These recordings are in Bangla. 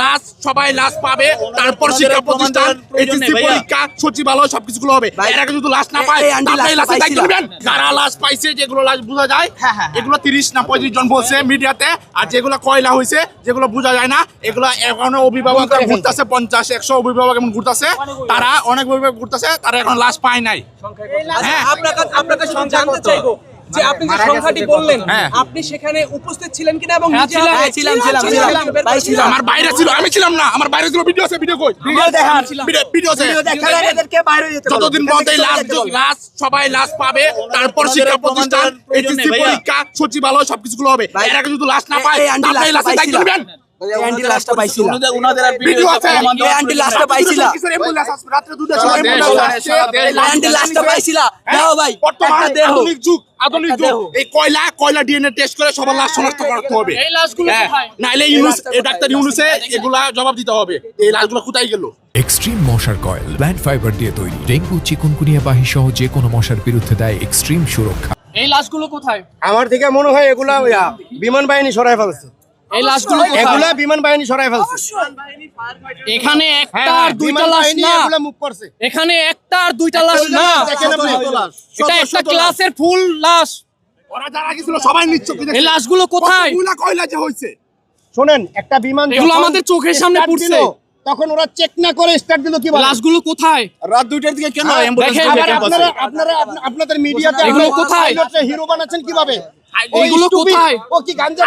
লাশ সবাই লাশ পাবে। তারপর শিক্ষা প্রতিষ্ঠান এইচএসসি পরীক্ষা সচিবালয় সবকিছু হবে। এর আগে যদি লাশ না পায়। এই আন্টি তাহলে লাশটা লাশের দায়িত্ব নেবেন যারা লাশ পাইছে যেগুলো লাশ বোঝা যায় হ্যাঁ, হ্যাঁ, এগুলো তিরিশ না পঁয়ত্রিশ জন বলছে মিডিয়াতে আর যেগুলো কয়লা হয়েছে যেগুলো বোঝা যায় না এগুলো এখনও অভিভাবক ঘুরতেছে পঞ্চাশ একশো অভিভাবক এমন ঘুরতেছে। তারা অনেক অভিভাবক ঘুরতেছে তারা এখন লাশ পায় নাই। হ্যাঁ। আপনাকে আপনাকে জানতে চাইব। যে আপনি যে সংখ্যাটি বললেন হ্যাঁ। আপনি সেখানে উপস্থিত ছিলেন কিনা এবং হ্যাঁ, ছিলাম। আমার বাইরে ছিল আমি ছিলাম না আমার বাইরে ছিল ভিডিও আছে ভিডিও কই? ভিডিও দেখান। ভিডিও ভিডিও আছে। ভিডিও দেখার আগে এদেরকে বাইরে যেতে যতদিন। লাশ সবাই লাশ পাবে তারপর শিক্ষা প্রতিষ্ঠান এইচএসসি পরীক্ষা সচিবালয় সবকিছু গুলো হবে এর আগে যদি লাশ না পায় তাহলে দায়িত্ব নেবেন। এই আন্টি লাশটা পাইছিল। ভিডিও আছে আন্টি লাশটা পাইছিল। কিসের ambulance আসবে? রাত্রে সময় ambulance আসছে। এই এই আন্টি লাশটা পাইছিল। দাও ভাই, একটা দেহ। আধুনিক যুগ আধুনিক যুগ এই কয়লা কয়লা ডিএনএ টেস্ট করে সবার লাশ শনাক্ত করতে হবে এই লাশগুলো নাইলে ইউনুস ডাক্তার ইউনুসে এগুলা জবাব দিতে হবে এই লাশগুলো কোথায় গেল এক্সট্রিম মশার কয়েল প্ল্যান্ট ফাইবার দিয়ে তৈরি ডেঙ্গু চিকুনকুনিয়া বাহি সহ যে কোনো মশার বিরুদ্ধে দেয় এক্সট্রিম সুরক্ষা এই লাশগুলো কোথায় আমার থেকে মনে হয় এগুলা বিমান বাহিনী সরাই ফেলছে এই লাশগুলো এগুলা বিমান বাহিনী সরাই ফেলছে। এখানে একটা আর দুইটা লাশ না। এখানে একটা আর দুইটা লাশ না। এটা একটা ক্লাসের ফুল লাশ ওরা যারা গেছিল সবাই নিশ্চয় এই লাশগুলো কোথায়? কয়লা যে হয়েছে শোনেন একটা বিমান এগুলো আমাদের চোখের সামনে পড়ছে। তখন ওরা চেক না করে স্টার্ট দিল কি বলে? লাশগুলো কোথায়? রাত দুইটার দিকে কেন দেখেন, আপনারা আপনারা আপনাদের মিডিয়াতে এগুলো কোথায়? হিরো বানাচ্ছেন কীভাবে? কোথায়? ও কি গাঞ্জা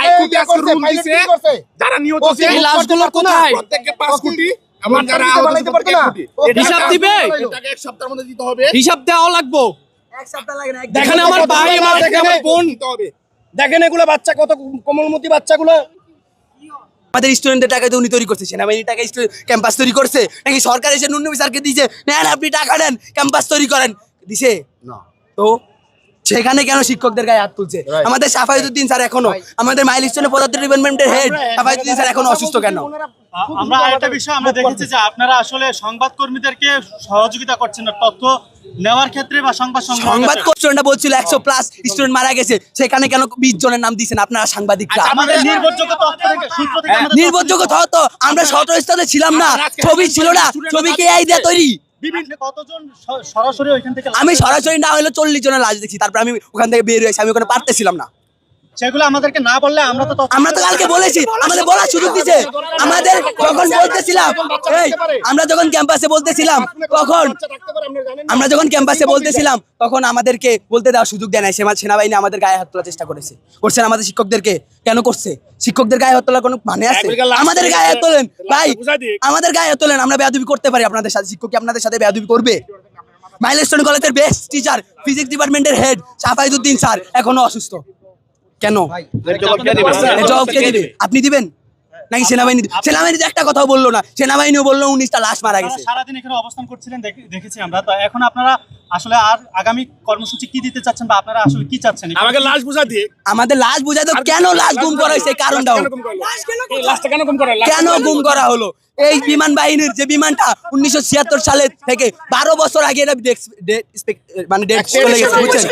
করছে? যারা নিহত এই লাশগুলো না? কোথায়? প্রত্যেককে কোটি আমার যারা আহত বানাইতে হয়েছে, পারতো না? প্রত্যেকে ও কি হিসাব দিবে? এটাকে এক সপ্তাহের মধ্যে দিতে হবে। হিসাব দেওয়া লাগবো। এক সপ্তাহ লাগে না, এক আমার ভাই আমার দেখেন, আমার বোন। দিতে হবে। দেখেন এগুলো বাচ্চা কত কোমলমতি বাচ্চাগুলো। আমাদের স্টুডেন্টের টাকা দিয়ে উনি তৈরি করছে সেনাবাহিনীর টাকা ক্যাম্পাস তৈরি করছে। নাকি সরকার এসে নুন্নবী স্যারকে দিয়েছে নেন আপনি টাকা নেন ক্যাম্পাস তৈরি করেন। দিছে? তো সেখানে কেন শিক্ষকদের গায়ে হাত তুলছে? আমাদের সাফায়তুদ্দিন স্যার এখনও আমাদের মাইল স্টোনে পদার্থ ডিপার্টমেন্টের হেড সাফায়তুদ্দিন স্যার এখনও অসুস্থ কেন? আমরা আরেকটা বিষয় আমরা দেখেছি যে আপনারা আসলে সংবাদ কর্মীদেরকে সহযোগিতা করছেন না তথ্য নেওয়ার ক্ষেত্রে বা সংবাদ সংবাদ। স্টুডেন্টরা বলছিল একশো প্লাস স্টুডেন্ট মারা গেছে সেখানে কেন বিশ জনের নাম দিয়েছেন আপনারা সাংবাদিকরা? আমাদের নির্ভরযোগ্য তথ্য থেকে সূত্র থেকে নির্ভরযোগ্য তো আমরা ছিলাম না ছবি ছিল না ছবি কে দিয়ে তৈরি? আমি সরাসরি না হলে চল্লিশ জনের লাশ দেখছি তারপর আমি ওখান থেকে বের হয়েছি আমি ওখানে পারতেছিলাম না। সেগুলো আমাদেরকে না বললে আমরা তো আমরা তো কালকে বলেছি আমাদের বলার সুযোগ দিছে। আমাদের যখন বলতেছিলাম আমরা যখন ক্যাম্পাসে বলতেছিলাম তখন আমরা যখন ক্যাম্পাসে বলতেছিলাম তখন আমাদেরকে বলতে দেওয়ার সুযোগ দেয় নাই। সেনা- সেনাবাহিনী আমাদের গায়ে হাত তোলার চেষ্টা করেছে। করছেন আমাদের শিক্ষকদেরকে। কেন করছে? শিক্ষকদের গায়ে হাত তোলার কোনো মানে আছে? আমাদের গায়ে হাত তোলেন। ভাই আমাদের গায়ে হাত তোলেন আমরা বেয়াদবি করতে পারি আপনাদের সাথে। শিক্ষক কি আপনাদের সাথে বেয়াদবি করবে? মাইলস্টোন কলেজের বেস্ট টিচার ফিজিক্স ডিপার্টমেন্টের হেড সাফাইদুদ্দিন স্যার এখনও অসুস্থ। কেন? আপনি দিবেন? নাকি সেনাবাহিনী সেনাবাহিনী একটা কথাও বলল না। সেনাবাহিনীও বলল উনিশটা লাশ মারা গেছে। সারাদিন এখানে অবস্থান করছিলেন দেখেছি আমরা। তো এখন আপনারা আসলে আর আগামী কর্মসূচি কি দিতে চাচ্ছেন বা আপনারা আসলে কি চাচ্ছেন? আমাকে লাশ বুঝা দিয়ে। আমাদের লাশ বুঝাই তো কেন লাশ গুম করা হয়েছে? কারণটাও লাশটা কেন কম করা কেন গুম করা হলো? এই বিমান বাহিনীর যে বিমানটা উনিশশো ছিয়াত্তর সালে থেকে বারো বছর আগে এটা মানে ডেট চলে গেছে বুঝছেন?